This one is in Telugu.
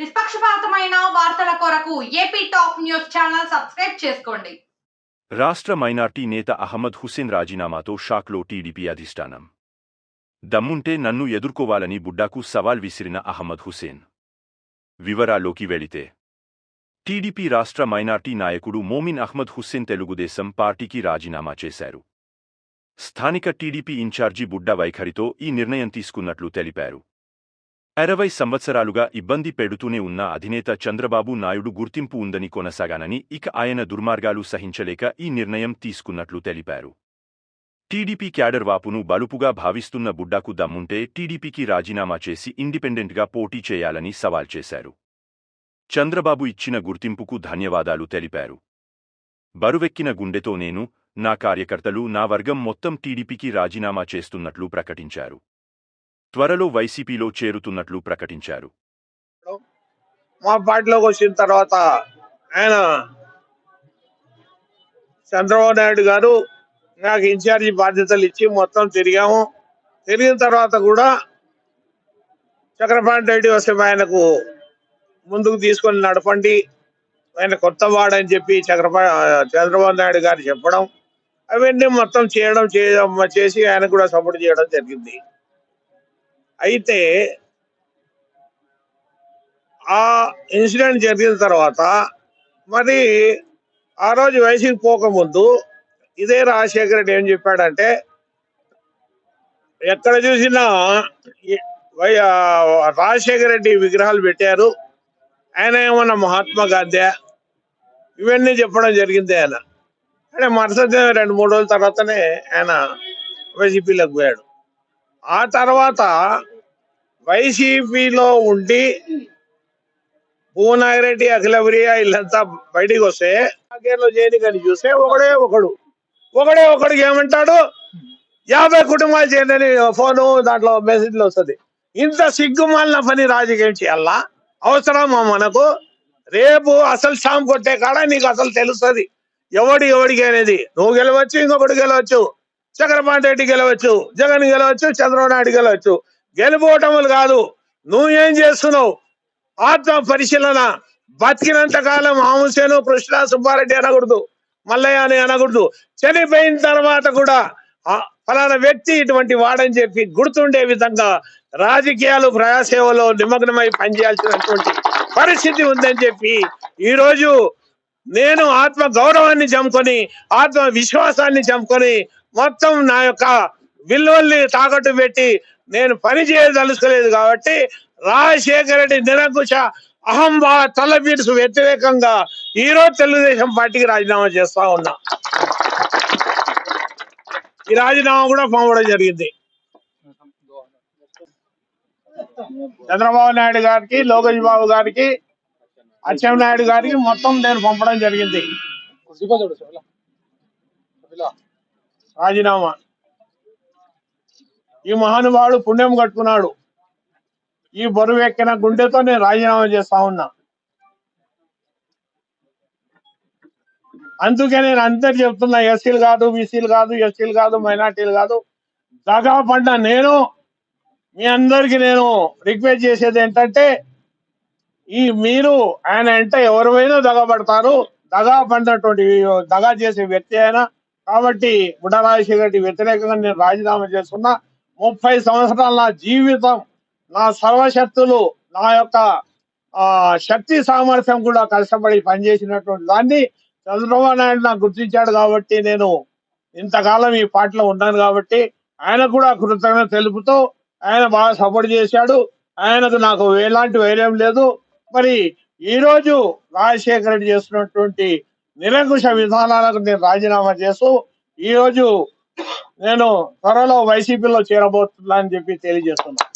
నిష్పక్షపాతమైన వార్తల కొరకు AP top news channel subscribe చేసుకోండి. రాష్ట్ర మైనార్టీ నేత అహ్మద్ హుస్సేన్ రాజీనామాతో షాక్లో టీడీపీ అధిష్టానం. దమ్ముంటే నన్ను ఎదుర్కోవాలని బుడ్డాకు సవాల్ విసిరిన అహ్మద్ హుస్సేన్. వివరాల్లోకి వెళితే టీడీపీ రాష్ట్ర మైనార్టీ నాయకుడు మోమిన్ అహ్మద్ హుస్సేన్ తెలుగుదేశం పార్టీకి రాజీనామా చేశారు. స్థానిక టీడీపీ ఇన్ఛార్జి బుడ్డా వైఖరితో ఈ నిర్ణయం తీసుకున్నట్లు తెలిపారు. అరవై సంవత్సరాలుగా ఇబ్బంది పెడుతూనే ఉన్న అధినేత చంద్రబాబు నాయుడు గుర్తింపు ఉందని కొనసాగానని ఇక ఆయన దుర్మార్గాలు సహించలేక ఈ నిర్ణయం తీసుకున్నట్లు తెలిపారు. టీడీపీ క్యాడర్ వాపును బలుపుగా భావిస్తున్న బుడ్డాకు దమ్ముంటే టీడీపీకి రాజీనామా చేసి ఇండిపెండెంట్గా పోటీ చేయాలని సవాల్ చేశారు. చంద్రబాబు ఇచ్చిన గుర్తింపుకు ధన్యవాదాలు తెలిపారు. బరువెక్కిన గుండెతో నేను నా కార్యకర్తలు నా వర్గం మొత్తం టీడీపీకి రాజీనామా చేస్తున్నట్లు ప్రకటించారు. త్వరలో వైసీపీలో చేరుతున్నట్లు ప్రకటించారు. మా పార్టీలోకి వచ్చిన తర్వాత ఆయన చంద్రబాబు నాయుడు గారు నాకు ఇన్ఛార్జి బాధ్యతలు ఇచ్చి మొత్తం తిరిగాము. తిరిగిన తర్వాత కూడా చక్రపాణి రెడ్డి వస్తే ఆయనకు ముందుకు తీసుకొని నడపండి. ఆయన కొత్త వాడని చెప్పి చక్రపా చంద్రబాబు నాయుడు గారు చెప్పడం అవన్నీ మొత్తం చేయడం చేయడం చేసి ఆయన కూడా సపోర్ట్ చేయడం జరిగింది. అయితే ఆ ఇన్సిడెంట్ జరిగిన తర్వాత మరి ఆ రోజు వయసుకి పోకముందు ఇదే రాజశేఖర రెడ్డి ఏం చెప్పాడంటే ఎక్కడ చూసినా వై- ఆ, రాజశేఖర రెడ్డి విగ్రహాలు పెట్టారు ఆయన ఏమన్నా మహాత్మా గాంధీ ఇవన్నీ చెప్పడం జరిగింది ఆయన. అంటే మరుసటి రెండు మూడు రోజుల తర్వాతనే ఆయన వైసీపీలోకి పోయాడు. ఆ తర్వాత వైసీపీలో ఉండి భువనాగిరెడ్డి అఖిలప్రియ వీళ్ళంతా బయటికి వస్తే నాకేలో చేయనికని చూస్తే ఒకడే ఒకడు. ఒకడే ఒకడికి ఏమంటాడు? యాభై కుటుంబాలు చేయండి ఫోను దాంట్లో మెసేజ్లు వస్తుంది. ఇంత సిగ్గుమాలిన పని రాజకీయం చేయాలా? అవసరమా మనకు? రేపు అసలు షామ్ కొట్టే కాడ నీకు అసలు తెలుస్తుంది. ఎవడి ఎవడికి అనేది. నువ్వు గెలవచ్చు ఇంకొకటి గెలవచ్చు. చక్రపాణి రెడ్డి గెలవచ్చు జగన్ గెలవచ్చు చంద్రబాబు నాయుడు గెలవచ్చు. గెలుపోవటములు కాదు నువ్వు ఏం చేస్తున్నావు? ఆత్మ పరిశీలన బతికినంత కాలం ఆముసేను కృష్ణ సుబ్బారెడ్డి అనకూడదు మల్లయ్య అని అనకూడదు. చనిపోయిన తర్వాత కూడా ఫలానా వ్యక్తి ఇటువంటి వాడని చెప్పి గుర్తుండే విధంగా రాజకీయాలు ప్రజాసేవలో నిమగ్నమై పనిచేయాల్సినటువంటి పరిస్థితి ఉందని చెప్పి ఈ రోజు నేను ఆత్మ గౌరవాన్ని చంపుకొని ఆత్మ విశ్వాసాన్ని చంపుకొని మొత్తం నా యొక్క విలువల్ని తాకట్టు పెట్టి నేను పని చేయదలుచుకోలేదు కాబట్టి రాజశేఖర రెడ్డి నిరంకుశ అహంభా తలబీడ్స్ వ్యతిరేకంగా ఈరోజు తెలుగుదేశం పార్టీకి రాజీనామా చేస్తా ఉన్నా. ఈ రాజీనామా కూడా పంపడం జరిగింది. చంద్రబాబు నాయుడు గారికి లోకేష్ బాబు గారికి అచ్చెన్నాయుడు గారికి మొత్తం నేను పంపడం జరిగింది. రాజీనామా. ఈ మహానుభావుడు పుణ్యం కట్టుకున్నాడు. ఈ బరువు ఎక్కిన గుండెతో నేను రాజీనామా చేస్తా ఉన్నా. అందుకే నేను అందరు చెప్తున్నా ఎస్సీలు కాదు బీసీలు కాదు ఎస్సీలు కాదు మైనార్టీలు కాదు దగా పడ్డ నేను మీ అందరికి నేను రిక్వెస్ట్ చేసేది ఏంటంటే ఈ మీరు ఆయన అంటే ఎవరివైనా దగబడతారు దగా పడినటువంటి దగా చేసే వ్యక్తి అయినా కాబట్టి బుడ్డరాజశేఖర రెడ్డి వ్యతిరేకంగా నేను రాజీనామా చేస్తున్నా. ముప్పై సంవత్సరాల నా జీవితం నా సర్వశక్తులు నా యొక్క ఆ శక్తి సామర్థ్యం కూడా కష్టపడి పనిచేసినటువంటి దాన్ని చంద్రబాబు నాయుడు నాకు గుర్తించాడు కాబట్టి నేను ఇంతకాలం ఈ పార్టీలో ఉన్నాను కాబట్టి ఆయన కూడా కృతజ్ఞత తెలుపుతూ ఆయన బాగా సపోర్ట్ చేశాడు. ఆయనకు నాకు ఎలాంటి వైర్యం లేదు. మరి ఈ రోజు రాజశేఖర రెడ్డి చేస్తున్నటువంటి నిరంకుశ విధానాలకు నేను రాజీనామా చేస్తూ ఈ రోజు నేను త్వరలో వైసీపీలో చేరబోతున్నా అని చెప్పి తెలియజేస్తున్నాను